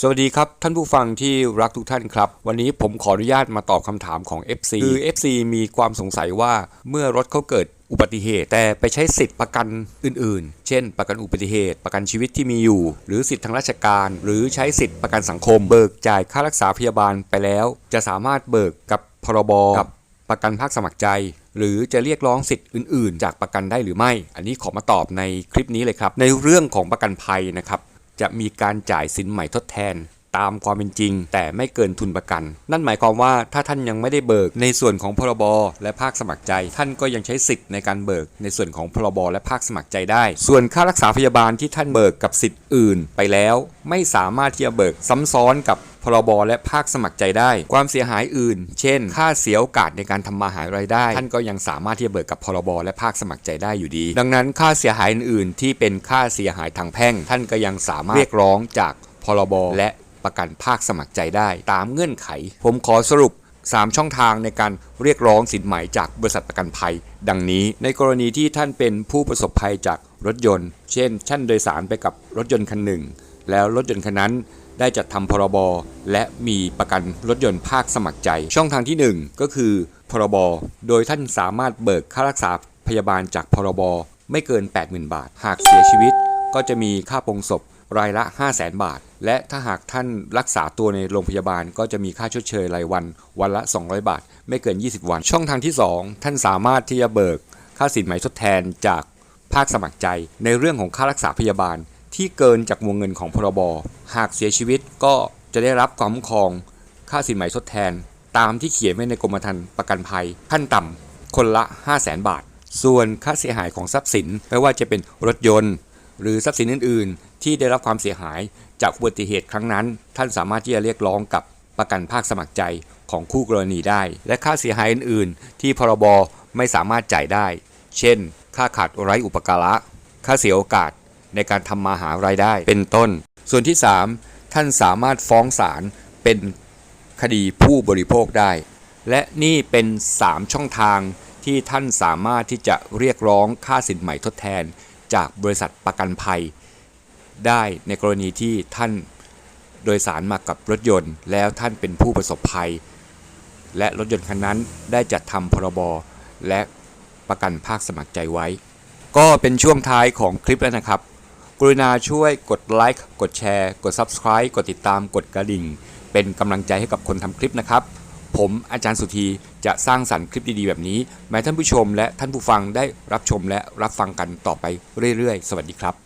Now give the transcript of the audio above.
สวัสดีครับ ท่านผู้ฟังที่รักทุกท่านครับ วันนี้ผมขออนุญาตมาตอบคำถามของ FC คือ FC มีความสงสัยว่าเมื่อรถเขาเกิดอุบัติเหตุ แต่ไปใช้สิทธิ์ประกันอื่น ๆ เช่น ประกันอุบัติเหตุ ประกันชีวิตที่มีอยู่ หรือสิทธิ์ทางราชการ หรือใช้สิทธิ์ประกันสังคม เบิกจ่ายค่ารักษาพยาบาลไปแล้ว จะสามารถเบิกกับพรบกับประกันภาคสมัครใจ หรือจะเรียกร้องสิทธิ์อื่น ๆ จากประกันได้หรือไม่ อันนี้ขอมาตอบในคลิปนี้เลยครับ ในเรื่องของประกันภัยนะครับ จะมีการจ่ายสินใหม่ทดแทนตามความเป็นจริง แต่ไม่เกินทุนประกัน นั่นหมายความว่าถ้าท่านยังไม่ได้เบิกในส่วนของพรบและภาคสมัครใจ ท่านก็ยังใช้สิทธิ์ในการเบิกในส่วนของพรบและภาคสมัครใจได้ ส่วนค่ารักษาพยาบาลที่ท่านเบิกกับสิทธิ์อื่น ไปแล้วไม่สามารถที่จะเบิกซ้ำซ้อนกับ พรบและภาคสมัครใจได้ ความเสียหายอื่น เช่น ค่าเสียโอกาสในการทำมาหารายได้ ท่านก็ยังสามารถที่จะเบิกกับพรบและภาคสมัครใจได้อยู่ดี ดังนั้นค่าเสียหายอื่นๆ ที่เป็นค่าเสียหายทางแพ่ง ท่านก็ยังสามารถเรียกร้องจากพรบและประกันภาคสมัครใจได้ ตามเงื่อนไข ผมขอสรุป 3 ช่องทางในการเรียกร้องสินไหมจากบริษัทประกันภัย ดังนี้ ในกรณีที่ท่านเป็นผู้ประสบภัยจากรถยนต์ เช่นท่านโดยสารไปกับรถยนต์คันหนึ่ง แล้วรถยนต์คันนั้น ได้จัดทำพรบและมีประกันรถยนต์ภาคสมัครใจ ช่องทางที่ 1 ก็คือ พรบ โดยท่านสามารถเบิกค่ารักษาพยาบาลจากพรบ ไม่เกิน 80,000 บาท หากเสียชีวิต ก็จะมีค่าปงศพรายละ 500,000บาท และถ้าหากท่านรักษาตัวในโรงพยาบาลก็จะมีค่าชดเชยรายวัน วันละ 200 บาท ไม่เกิน 20 วัน ช่องทางที่ 2 ท่านสามารถที่จะเบิกค่าสินไหมทดแทนจากภาคสมัครใจ ในเรื่องของค่ารักษาพยาบาลที่เกินจากวงเงินของพรบ หากเสียชีวิตก็จะได้รับความคุ้มครอง ค่าสินไหมทดแทน ตามที่เขียนไว้ในกรมธรรม์ประกันภัย ขั้นต่ำคนละ 5 0 0 0 0 0บาท ส่วนค่าเสียหายของทรัพย์สินไม่ว่าจะเป็นรถยนต์ หรือทรัพย์สินอื่น ๆ ที่ได้รับความเสียหายจากอุบัติเหตุครั้งนั้น ท่านสามารถที่จะเรียกร้องกับประกันภาคสมัครใจของคู่กรณีได้ และค่าเสียหายอื่น ๆ ที่พรบไม่สามารถจ่ายได้ เช่น ค่าขาดไร้อุปการะ ค่าเสียโอกาสในการทำมาหารายได้ เป็นต้น ส่วนที่ 3 ท่านสามารถฟ้องศาลเป็นคดีผู้บริโภคได้ และนี่เป็น 3 ช่องทางที่ท่านสามารถที่จะเรียกร้องค่าสินใหม่ทดแทน จากบริษัทประกันภัย ได้ในกรณีที่ท่านโดยสารมากับรถยนต์ แล้วท่านเป็นผู้ประสบภัย และรถยนต์คันนั้นได้จัดทำพรบและประกันภาคสมัครใจไว้ ก็เป็นช่วงท้ายของคลิปแล้วนะครับ กรุณาช่วยกดไลค์กดแชร์ กด Subscribe กดติดตามกดกระดิ่ง เป็นกำลังใจให้กับคนทำคลิปนะครับ ผมอาจารย์สุธีจะสร้างสรรค์คลิปดีๆ แบบนี้มาให้ท่านผู้ชมและท่านผู้ฟังได้รับชมและรับฟังกันต่อไปเรื่อยๆ สวัสดีครับ